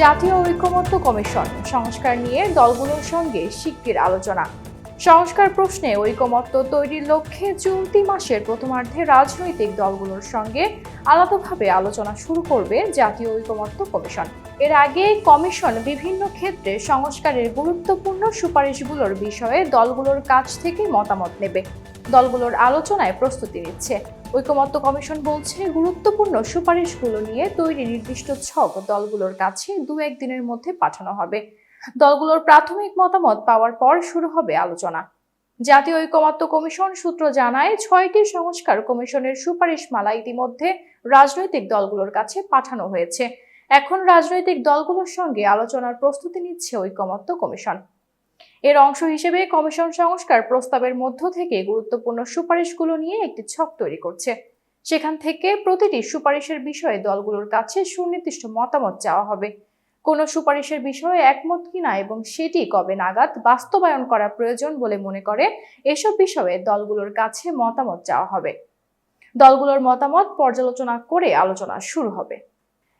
জাতীয় ঐকমত্য কমিশন, সংস্কার নিয়ে দলগুলোর সঙ্গে শিগগির আলোচনা। সংস্কার প্রশ্নে ঐকমত্য তৈরির লক্ষ্যে চলতি মাসের প্রথমার্ধে রাজনৈতিক দলগুলোর সঙ্গে আলাদাভাবে আলোচনা শুরু করবে জাতীয় ঐকমত্য কমিশন। এর আগে কমিশন বিভিন্ন ক্ষেত্রে সংস্কারের গুরুত্বপূর্ণ সুপারিশগুলোর বিষয়ে দলগুলোর কাছ থেকে মতামত নেবে। দলগুলোর আলোচনায় প্রস্তুতি নিচ্ছে। ঐকমত্য কমিশন বলছে, গুরুত্বপূর্ণ সুপারিশগুলো নিয়ে তৈরি নির্দিষ্ট ছক দলগুলোর কাছে দু একদিনের মধ্যে পাঠানো হবে। দলগুলোর প্রাথমিক মতামত পাওয়ার পর শুরু হবে আলোচনা। জাতীয় ঐকমত্য কমিশন সূত্র জানায়, ছয়টি সংস্কার কমিশনের সুপারিশ সুপারিশমালা ইতিমধ্যে রাজনৈতিক দলগুলোর কাছে পাঠানো হয়েছে। এখন রাজনৈতিক দলগুলোর সঙ্গে আলোচনার প্রস্তুতি নিচ্ছে ঐকমত্য কমিশন। এর অংশ হিসেবে কমিশন সংস্কার প্রস্তাবের মধ্য থেকে গুরুত্বপূর্ণ সুপারিশগুলো নিয়ে একটি ছক তৈরি করছে। সেখান থেকে প্রতিটি সুপারিশের বিষয়ে দলগুলোর কাছে সুনির্দিষ্ট মতামত চাওয়া হবে। কোনো সুপারিশের বিষয়ে একমত কিনা এবং সেটি কবে নাগাদ বাস্তবায়ন করা প্রয়োজন বলে মনে করে এসব বিষয়ে দলগুলোর কাছে মতামত চাওয়া হবে। দলগুলোর মতামত পর্যালোচনা করে আলোচনা শুরু হবে।